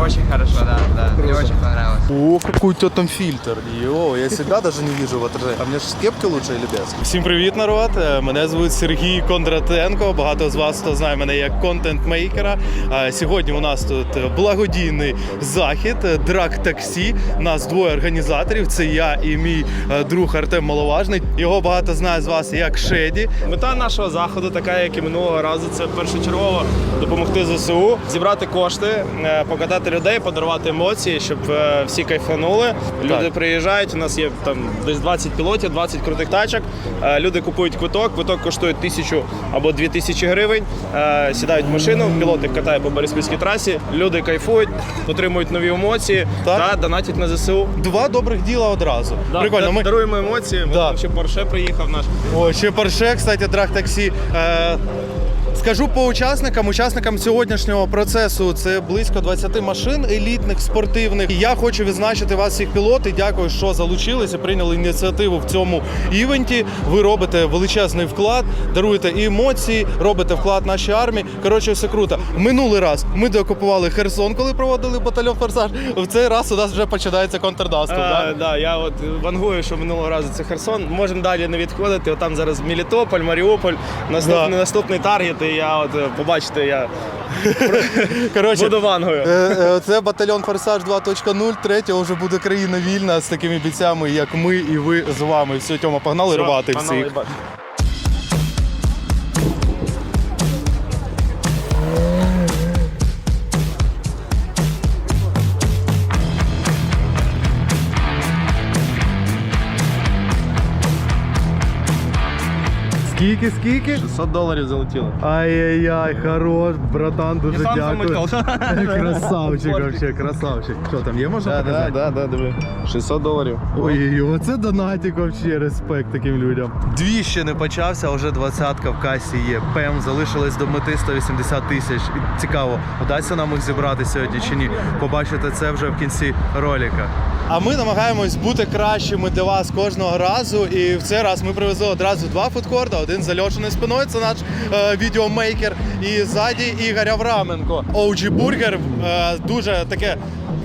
Очень хорошо, да, да. Мне очень понравилось. О, какой у тебя там фильтр. Йо, я себя даже не вижу в отражении. А мне же с кепки лучше или без? Всім привіт, народ! Е, Мене звуть Сергій Кондратенко. Багато з вас хто знає мене як контент-мейкера. Е, Сьогодні у нас тут благодійний захід е, драк таксі. Нас двоє організаторів. Це я і мій е, друг Артем Маловажний. Його багато знає з вас як Шеді. Мета нашого заходу, така як і минулого разу, це першочергово допомогти ЗСУ, зібрати кошти, е, людей, подарувати емоції, щоб е, всі кайфанули. Люди Так. приїжджають. У нас є там десь 20 пілотів, 20 крутих тачок. Е, Люди купують квиток. Квиток коштує тисячу або дві тисячі гривень. Е, Сідають в машину, пілотик катає по Бориспільській трасі. Люди кайфують, отримують нові емоції Так. та донатять на ЗСУ. Два добрих діла одразу. Да, Прикольно. да- Ми... даруємо емоції. Да. Ще Порше приїхав наш. О, ще Порше, кстати, драг таксі. Е, Скажу по учасникам, учасникам сьогоднішнього процесу це близько 20 машин елітних, спортивних. І я хочу відзначити вас всіх пілоти. Дякую, що залучилися, прийняли ініціативу в цьому івенті. Ви робите величезний вклад, даруєте і емоції, робите вклад нашій армії. Коротше, все круто. Минулий раз ми деокупували Херсон, коли проводили батальйон Форсаж. В цей раз у нас вже починається контрнаступ. А, да? да, я от вангую, що минулого разу це Херсон. Можемо далі не відходити. Отам зараз Мелітополь, Маріуполь, наступний, наступний таргет. Я от е, побачите, я Коротше, буду вангою. Е, е, Це батальйон Форсаж 2.0. Третього вже буде країна вільна з такими бійцями, як ми і ви з вами. Все, Тьома, погнали рвати Погнали, всіх. Скільки, скільки? 600 доларів залетіло. Ай-яй-яй, хорош, братан, дуже сам дякую. замикав. Красавчик, вообще, красавчик. Що там є, можна Да, показати? да, да, да, диви. 600 доларів. Ой, оце донатик вообще, респект таким людям. Дві ще не почався, а вже двадцятка в касі є. Пем, залишилось до мети 180 тисяч. Цікаво, вдасться нам їх зібрати сьогодні чи ні. Побачите це вже в кінці ролика. А ми намагаємось бути кращими для вас кожного разу. І в цей раз ми привезли одразу два фудкорда. Один за Льошиною спиною, це наш е, відеомейкер. І ззаді Ігор Авраменко. OG Burger, е, дуже таке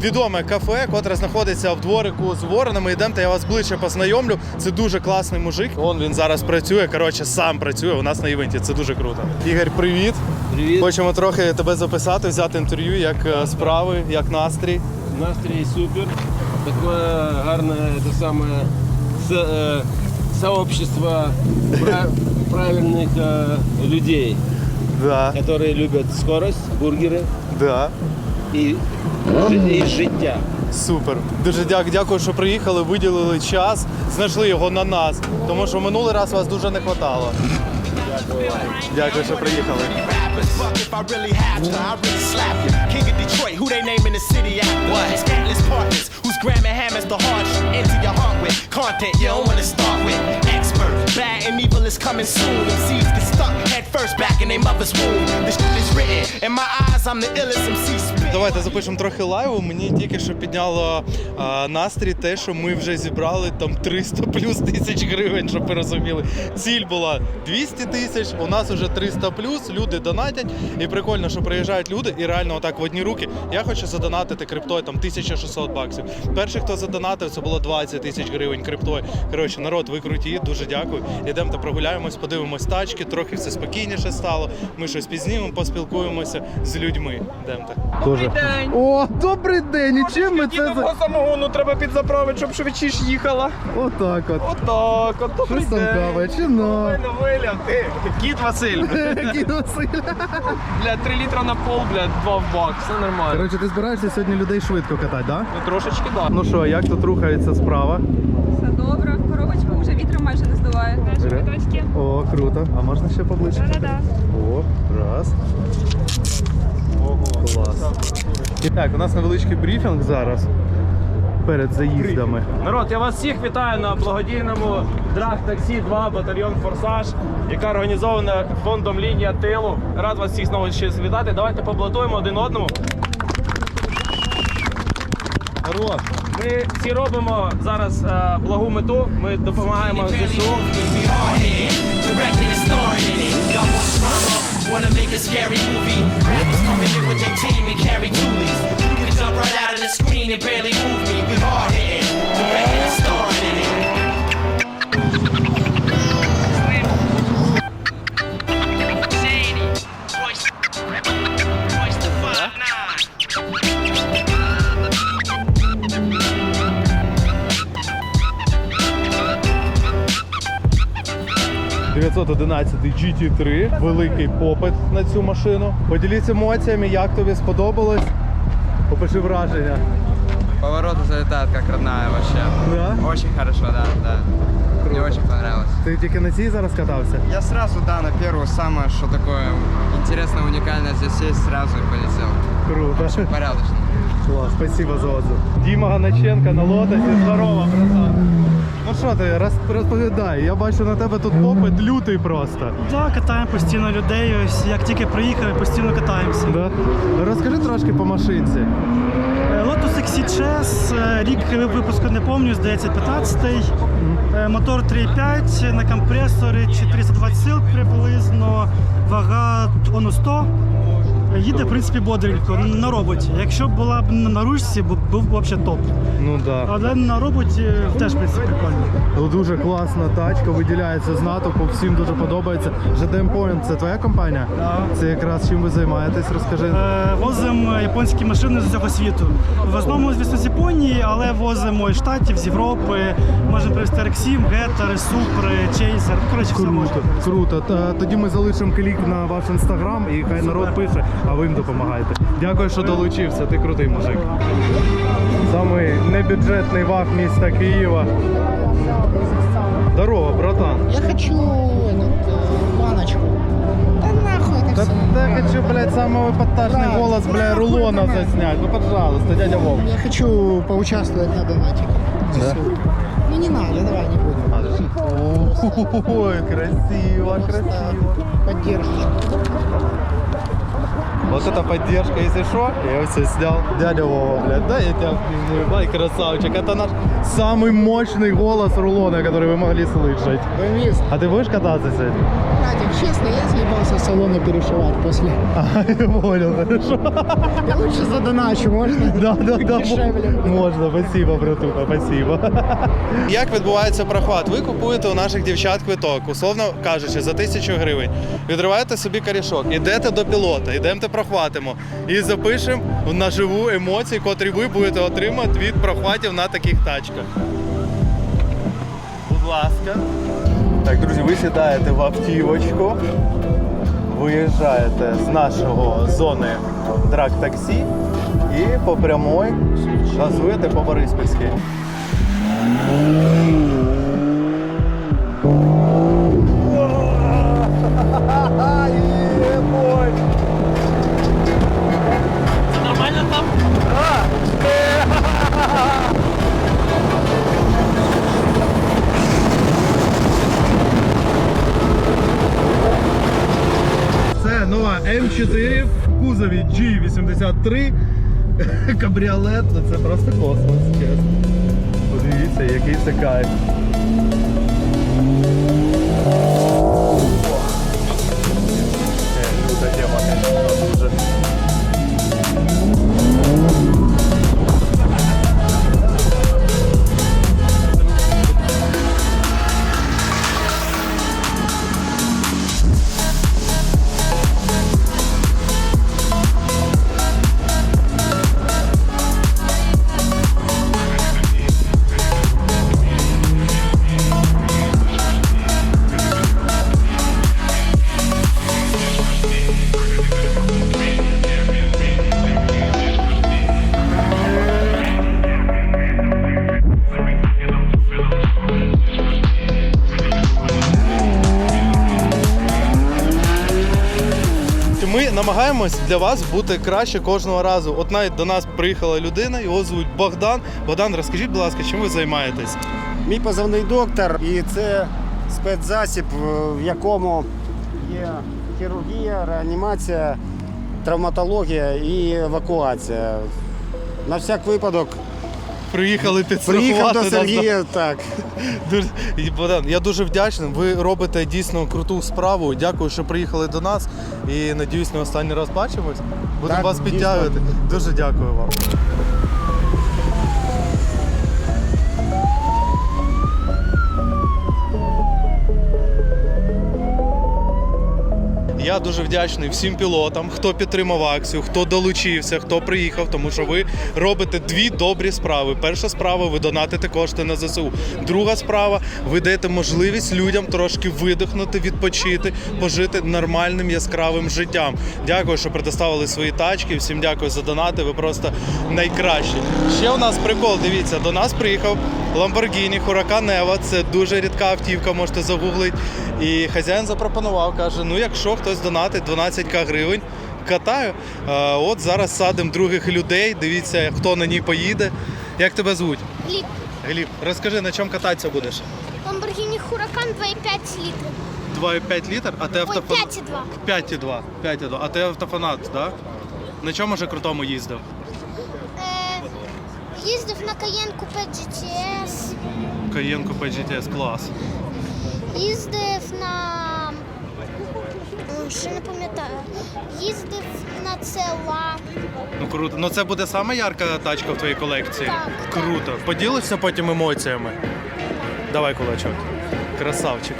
відоме кафе, котре знаходиться в дворику з воронами. Йдемте, я вас ближче познайомлю. Це дуже класний мужик. Он він зараз працює. Коротше, сам працює у нас на івенті. Це дуже круто. Ігор, привіт. Привіт, Хочемо трохи тебе записати, взяти інтерв'ю, як е, справи, як настрій. настрій супер. Такое гарне это самое со- э, сообщество пра- правильных э, людей, Да, которые любят скорость, бургеры да. и, жи- и життя. Супер. Дуже дякую, дякую, що приїхали, виділили час, знайшли його на нас. Тому що минулий раз вас дуже не хватало. Дякую, що приїхали. rappers. Fuck if I really have to, I really slap you. King of Detroit, who they name in the city after? What? Scandalous partners, who's gramming hammers the hard shit into your heart with content you don't wanna start is coming soon. Seeds get stuck head first back in their mother's womb. This shit is written in my eyes. I'm the illest MC. Давайте запишемо трохи лайву. Мені тільки що підняло а, настрій те, що ми вже зібрали там 300 плюс тисяч гривень, щоб ви розуміли. Ціль була 200 тисяч, у нас вже 300 плюс, люди донатять. І прикольно, що приїжджають люди і реально отак в одні руки. Я хочу задонатити криптою там 1600 баксів. Перший, хто задонатив, це було 20 тисяч гривень криптою. Коротше, народ, ви круті, дуже дякую. Ідемо та прогуляємось, подивимось тачки, трохи все спокійніше стало. Ми щось пізнімемо, поспілкуємося з людьми. Йдемте. Добрий день. О, добрий день! І чим ми це за... Самогону треба підзаправити, щоб швидше їхала. Отак от. Отак, от добрий Щось там день. каває, чи но? Ну виляв, ти. Кіт Василь. Кіт Василь. Бля, 3 літра на пол, бля, 2 в бак, все нормально. Коротше, ти збираєшся сьогодні людей швидко катати, так? Да? Ну трошечки, да. Ну що, як тут рухається справа? Все добре, майже не здуває. Наші Ре- квиточки. О, круто. А можна ще поближче? Да-да-да. О, раз. Ого. Клас. І так, у нас невеличкий брифінг зараз перед заїздами. Народ, я вас всіх вітаю на благодійному драг таксі 2 батальйон Форсаж, яка організована фондом Лінія тилу. Рад вас всіх знову ще вітати. Давайте поблатуємо один одному. Хорош. Ми всі робимо зараз е, благу мету. Ми допомагаємо ЗСУ. Wanna make a scary movie? Rappers coming in with their team and carry toolies. You can jump right out of the screen and barely move me. We hard hitting. 911 GT3, великий попит на цю машину. Поділіться емоціями, як тобі сподобалось. Попиши враження. Повороты залетают как родная вообще. Да? Очень хорошо, да, да. Мне очень понравилось. Ти тільки на цій зараз катався? Я сразу, да, на первую самое, что такое интересное, уникальное здесь есть, сразу и полетел. Круто. Порядочно. Клас, спасибо за отзыв. Діма Ганаченко на лотосі. Здорово, братан. Ну що ти, розповідай, я бачу на тебе тут попит лютий просто. Так, катаємо постійно людей. Ось як тільки приїхали, постійно катаємося. Да? Розкажи трошки по машинці. Е, Lotus XC е, рік випуску не пам'ятаю, здається, 15-й. Е, Мотор 3.5 на компресорі 420 сил приблизно, вага тонну 100. Їде, в принципі, бодренько на роботі. Якщо б була б на ручці, бу- був б взагалі топ. Ну да. Але на роботі теж в принципі прикольно. Ну, Дуже класна тачка, виділяється з натовпу, всім дуже подобається. GDM Point це твоя компанія? Да. Це якраз чим ви займаєтесь, розкажи. Е, Возимо японські машини з усього світу. В основному, звісно, з Японії, але возимо із Штатів, з Європи. Можемо привезти RX-7, Геттери, Супри, Чейзер. Ну, коротше, все можна. Круто, Тоді ми залишимо клік на ваш інстаграм і хай народ пише, а ви їм допомагаєте. Дякую, що долучився. Ти крутий мужик. Самий небюджетний ваг міста Києва. Здорово, братан. Я хочу этот, э, баночку. Да нахуй это Да, все. да хочу, блядь, самый эпатажный Брат, голос, бля, нахуй рулона это надо. заснять. Ну, пожалуйста, дядя Вов. Я хочу поучаствовать на донатике. Да? Ну не надо, давай не буду. Ой, красиво, красиво. Поддержишь. Вот это поддержка, если что, я все снял. Дядя Вова, блядь, да, я тебя обниму. Ай, красавчик. Это наш самый мощный голос рулона, который вы могли слышать. Бомбист. А ты будешь кататься сегодня? Братик, честно, я съебался в салоны перешивать после. А, я понял, хорошо. Я лучше задоначу, можно? Да, да, да. Дешевле. Можна, спасибо, братуха, спасибо. Як відбувається прохват? Ви купуєте у наших дівчат квиток, условно кажучи, за тисячу гривень. Відриваєте собі корішок, ідете до пілота, йдемте прохватимо і запишемо на живу емоції, котрі ви будете отримати від прохватів на таких тачках. Будь ласка. Так, друзі, ви сідаєте в автівочку, виїжджаєте з нашого зони драг-таксі і по прямой газуєте по Бориспільській. Нормально Це нова М4 в кузові G83. Кабріолет, ну це просто космос. Подивіться, який це кайф. Стараємось для вас бути краще кожного разу. От навіть до нас приїхала людина, його звуть Богдан. Богдан, розкажіть, будь ласка, чим ви займаєтесь? Мій позивний доктор, і це спецзасіб, в якому є хірургія, реанімація, травматологія і евакуація. На всяк випадок Приїхали приїхав до до нас. Сергія. Так. Дуже- Богдан, я дуже вдячний. Ви робите дійсно круту справу. Дякую, що приїхали до нас. І надіюсь, не останній раз бачимось. Будемо вас підтягувати. Дуже дякую вам. Дуже вдячний всім пілотам, хто підтримав акцію, хто долучився, хто приїхав, тому що ви робите дві добрі справи. Перша справа ви донатите кошти на ЗСУ. Друга справа ви даєте можливість людям трошки видихнути, відпочити, пожити нормальним яскравим життям. Дякую, що предоставили свої тачки. Всім дякую за донати. Ви просто найкращі. Ще у нас прикол. Дивіться, до нас приїхав Lamborghini Huracan Evo. Це дуже рідка автівка, можете загуглити. І хазяїн запропонував, каже: ну якщо хтось донатить 12к гривень. Катаю. От зараз садимо других людей. Дивіться, хто на ній поїде. Як тебе звуть? Гліб, Гліб, розкажи, на чому кататися будеш? Lamborghini Huracan 2,5 літрів. 2,5 літр, а ти автофанат. 5,2. 5,2. 5,2. А ти автофанат, так? Да? На чому же крутому їздив? Їздив на Cayenne Coupe GTS, Каєнку GTS, клас. їздив на... Ще не пам'ятаю. Їздив на Цела. Ну круто. Ну це буде саме ярка тачка в твоїй колекції. Так, так. Круто. Поділишся потім емоціями. Давай кулачок. Красавчик.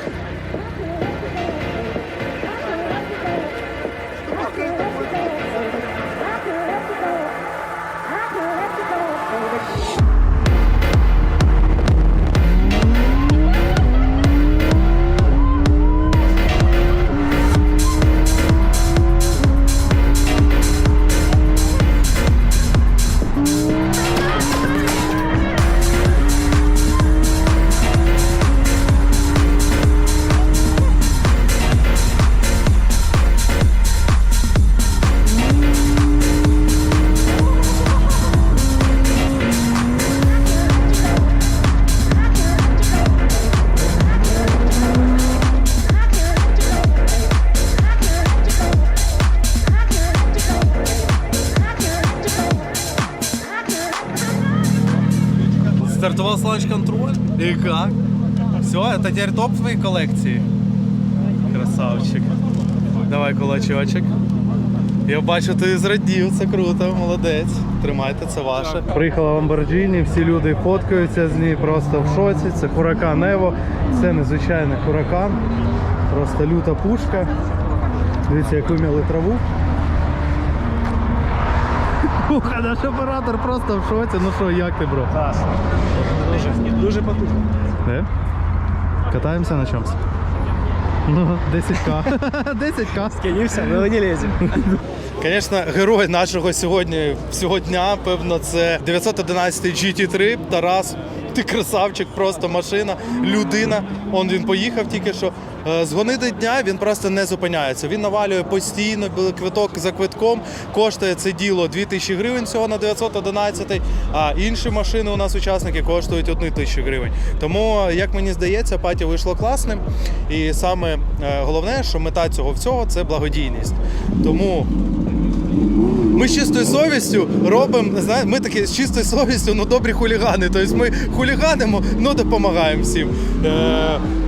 Стартував ланч контроль. И как? Все, это теперь топ в твоей коллекции. Красавчик. Давай кулачочок. Я бачу, ти зрадів, це круто, молодець. Тримайте, це ваше. Приїхала Lamborghini, всі люди фоткаються з ній просто в шоці. Це Huracan Evo. Це незвичайний Huracan. Просто люта пушка. Дивіться, як виміли траву. Уха, наш оператор просто в шоці. Ну що, як ти, бро? Дуже, дуже потужно. Де? Катаємося на чомусь? Ну, 10к. 10к. Скинівся, але не лезем. Звісно, герой нашого сьогодні всього дня, певно, це 911 GT3 Тарас. Ти красавчик, просто машина, людина. Он він поїхав тільки що. Е, З гонити дня він просто не зупиняється. Він навалює постійно, квиток за квитком. Коштує це діло 2000 гривень всього на 911, а інші машини у нас учасники коштують 1 тисячу гривень. Тому, як мені здається, паті вийшло класним. І саме е, головне, що мета цього всього це благодійність. Тому ми з чистою совістю робимо, знаєте, ми такі з чистою совістю, ну добрі хулігани. Тобто ми хуліганимо, ну допомагаємо всім.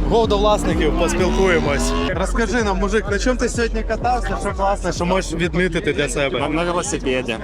Е, Го до власників поспілкуємось. Розкажи нам, мужик, на чому ти сьогодні катався? Що класно, що можеш відмітити для себе? На велосипеді.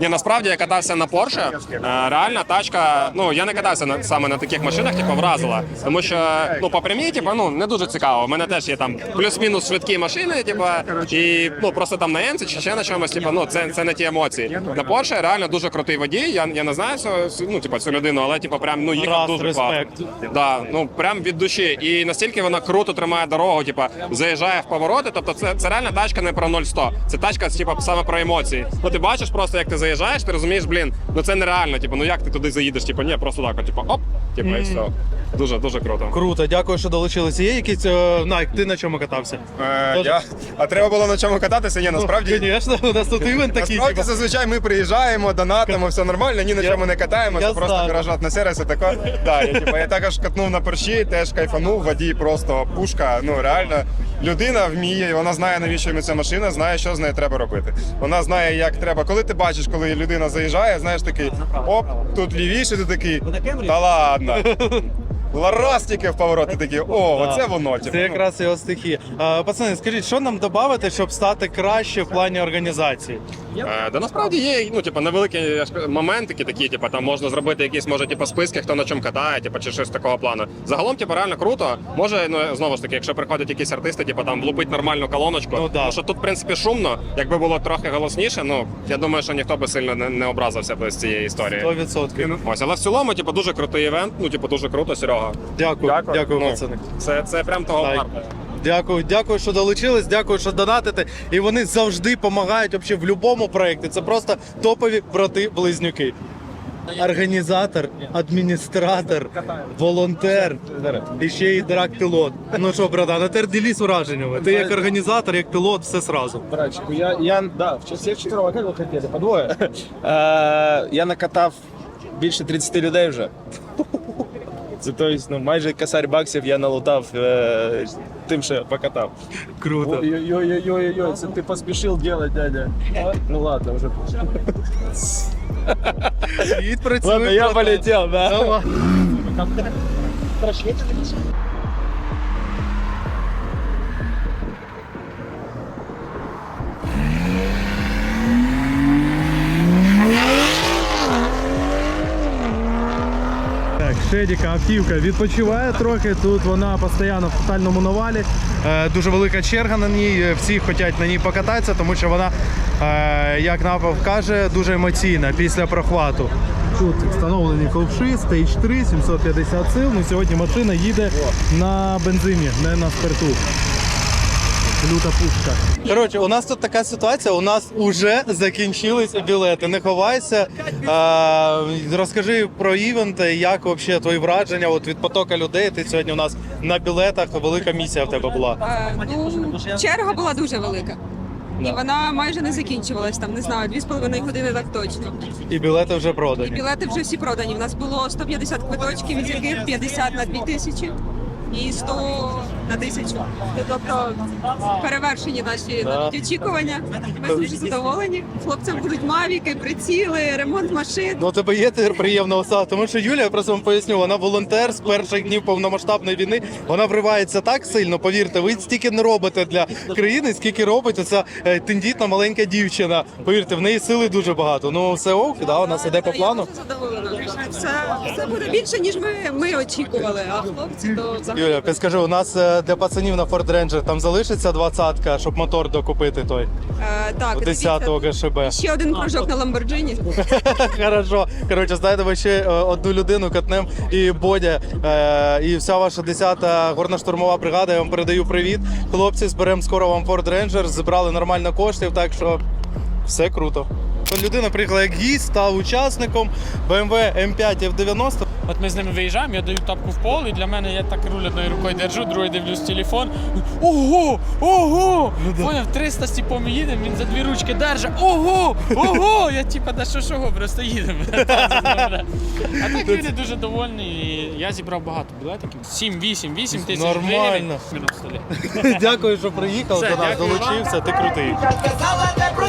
Ні, насправді я катався на Porsche. Е, Реальна тачка. Ну я не катався на саме на таких машинах, типу вразила. Тому що ну по прямій, типу, ну не дуже цікаво. У мене теж є там плюс-мінус швидкі машини, типу, і ну просто там на Енці чи ще на чомусь, типу, ну це, це не ті емоції. На Porsche реально дуже крутий водій. Я, я не знаю цю, ну, типу, цю людину, але типу, прям ну їхав Раз, дуже респект. класно. Да, ну прям від душі. І настільки вона круто тримає дорогу, типа заїжджає в повороти. Тобто, це, це реальна тачка не про 0-100. Це тачка типа, саме про емоції. Ну ти бачиш просто, як ти заїжджаєш, ти розумієш, блін, ну це нереально. Типу, ну як ти туди заїдеш? Типу, ні, просто так, типу, оп, типу, і все. Дуже дуже круто. Круто, дякую, що долучилися. Є якісь е, Найк, ти на чому катався? Е, я... А треба було на чому кататися? Ні, насправді. Звісно, у нас тут івент такий. Насправді типу. зазвичай ми приїжджаємо, донатимо, все нормально, ні на Я- чому не катаємося, просто гаражат на сервіси тако. Да, я, типу, я також катнув на перші, теж кайфанув, водій просто пушка. Ну реально, людина вміє, вона знає, навіщо йому ця машина, знає, що з нею треба робити. Вона знає, як треба. Коли ти бачиш, коли людина заїжджає, знаєш такий, оп, тут лівіше, ти такий. Та ладно. Тільки в повороти такі, о, оце воно. Це якраз його стихія. А, пацани, скажіть, що нам додати, щоб стати краще в плані організації? Е, да насправді є ну, типу, невеликі моментики такі, типу, там можна зробити якісь, може, типу, списки, хто на чому катає, типу, чи щось такого плану. Загалом, типу, реально круто. Може, ну знову ж таки, якщо приходять якісь артисти, типу, там влупить нормальну колоночку. Ну, да. Тому що тут, в принципі, шумно. Якби було трохи голосніше, ну я думаю, що ніхто би сильно не, не образився б з цієї історії. 100%. Ось, але в цілому, типу, дуже крутий івент. Ну, типу, дуже круто, Серега. Дякую, дякую, Ну, пацани. Це, це прям того Так. варто. Дякую, дякую, що долучились, дякую, що донатите. І вони завжди допомагають в будь-якому проєкті. Це просто топові брати-близнюки. Організатор, адміністратор, волонтер і ще й драк-пілот. Ну що, братан, а тепер ділись враженнями. Ти як організатор, як пілот, все сразу. Братчику, я, я да, в всіх чотирьох, як ви хотіли, по двоє. Е, я накатав більше 30 людей вже. Це то есть, ну, майже косарь баксів я налутав е, тим, що я покатав. Круто. Ой-ой-ой-ой-ой, це ти поспішив делать, дядя. Ну ладно, вже. Працюй. Ладно, я полетів, да. Давай. Так, автівка відпочиває трохи. Тут вона постійно в тотальному навалі. Е, дуже велика черга на ній. Всі хочуть на ній покататися, тому що вона, е, як Напав каже, дуже емоційна після прохвату. Тут встановлені ковши, стейдж 3, 750 сил. Ну, сьогодні машина їде на бензині, не на спирту. Люта пушка. Коротше, у нас тут така ситуація. У нас вже закінчилися білети. Не ховайся. А, розкажи про івент, як взагалі твої враження от від потока людей. Ти сьогодні у нас на білетах. Велика місія в тебе була. Е, ну, черга була дуже велика. І вона майже не закінчувалась, там, не знаю, 2,5 години так точно. І білети вже І продані. білети вже всі продані. У нас було 150 квиточків, із яких 50 на 2 тисячі і 100 на тисячу. Тобто перевершені наші навіть очікування. Ми дуже задоволені. Хлопцям будуть мавіки, приціли, ремонт машин. Ну, тебе є тепер приємна осада, тому що Юлія, я просто вам поясню, вона волонтер з перших днів повномасштабної війни. Вона вривається так сильно, повірте, ви стільки не робите для країни, скільки робить ця е, тендітна маленька дівчина. Повірте, в неї сили дуже багато. Ну все ок, да, у нас іде по плану. Я дуже задоволена. Все, все буде більше, ніж ми, ми очікували. А хлопці то взагалі. Юля, підскажи, у нас е, для пацанів на Ford Ranger там залишиться двадцятка, щоб мотор докупити той Е, так, 10-го дивіться, ГШБ. Ще один кружок на Ламборджині. Хорошо. Коротше, знайдемо ще е, одну людину, катнем і Бодя. Е, і вся ваша 10-та горна-штурмова бригада. Я вам передаю привіт. Хлопці, зберемо скоро вам Ford Ranger, зібрали нормально коштів, так що все круто. Людина приїхала як гість, став учасником BMW M5 F90. От ми з ними виїжджаємо, я даю тапку в пол, і для мене я так руль одною рукою держу, другою дивлюсь телефон. Ого! Ого! Поняв, 300 з типом їдемо, він за дві ручки держить. Ого! Ого! Я типа, да що шого, просто їдемо. А так люди дуже довольні. І я зібрав багато білетиків. 7, 8, 8 тисяч гривень. Нормально. Дякую, що приїхав до нас, долучився. Ти крутий.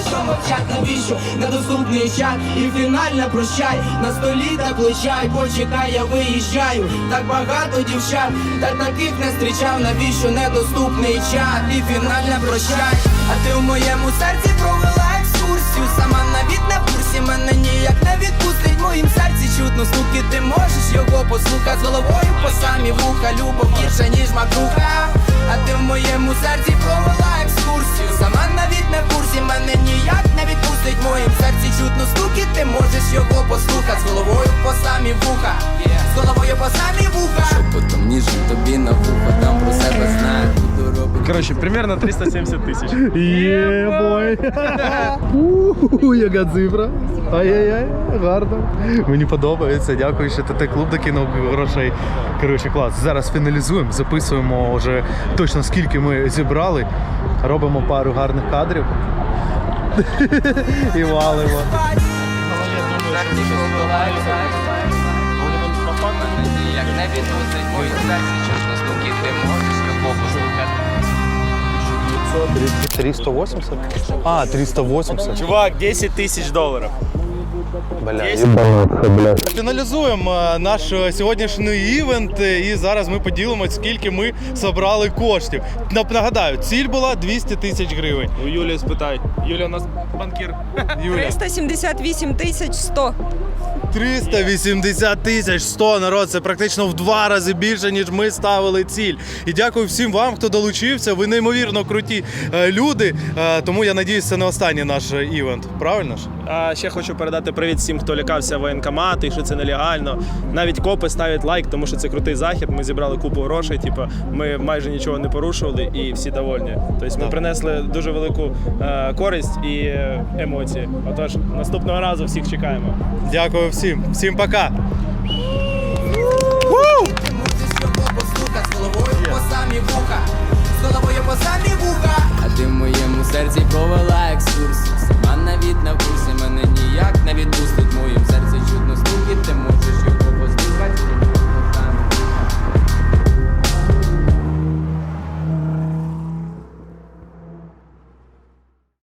Що мовчать, навіщо? Недоступний чат. І фінальне прощай, на столі так личай. Почекай, я виїжджаю, так багато дівчат. Та таких не зустрічав, навіщо? Недоступний чат. І фінальне прощай, а ти в моєму серці провела екскурсію. Сама навіть в курсі, мене ніяк не відпустить. Моїм серці чутно стуки, ти можеш його послухати З головою по самі вуха, любов гірше, ніж макруха А ти в моєму серці провела Буду примерно 370 тисяч. Є-бой! Уху, Яка цифра. Ай-яй-яй, гарно. Мені подобається. Дякую, що ТТ клуб докинув грошей. Коротше, клас. Зараз фіналізуємо, записуємо вже точно скільки ми зібрали. Робимо пару гарних кадрів. І валимо. Як не відпустить мої серці, чесно стуки, ти можеш його послухати. 380? А, 380. Чувак, 10 тисяч доларів. Бля, Фіналізуємо е, наш е, сьогоднішній івент, е, і зараз ми поділимось, скільки ми зібрали коштів. Нагадаю, ціль була 200 тисяч гривень. У Юлії спитай. Юля у нас банкір. Юля. 378 тисяч 100. 380 тисяч 100 народ. Це практично в два рази більше, ніж ми ставили ціль. І дякую всім вам, хто долучився. Ви неймовірно круті е, люди. Е, Тому я надіюсь, це не останній наш івент. Правильно ж? А ще хочу передати привіт всім, хто лякався воєнкомати, і що це нелегально. Навіть копи ставлять лайк, тому що це крутий захід. Ми зібрали купу грошей. Типу, ми майже нічого не порушували і всі довольні. Тобто ми принесли дуже велику е, користь і емоції. Отож, наступного разу всіх чекаємо. Дякую всім всім. Всім пока. А ти в моєму серці провела екскурсію. Сама навіть на курсі мене ніяк не відпустить моїм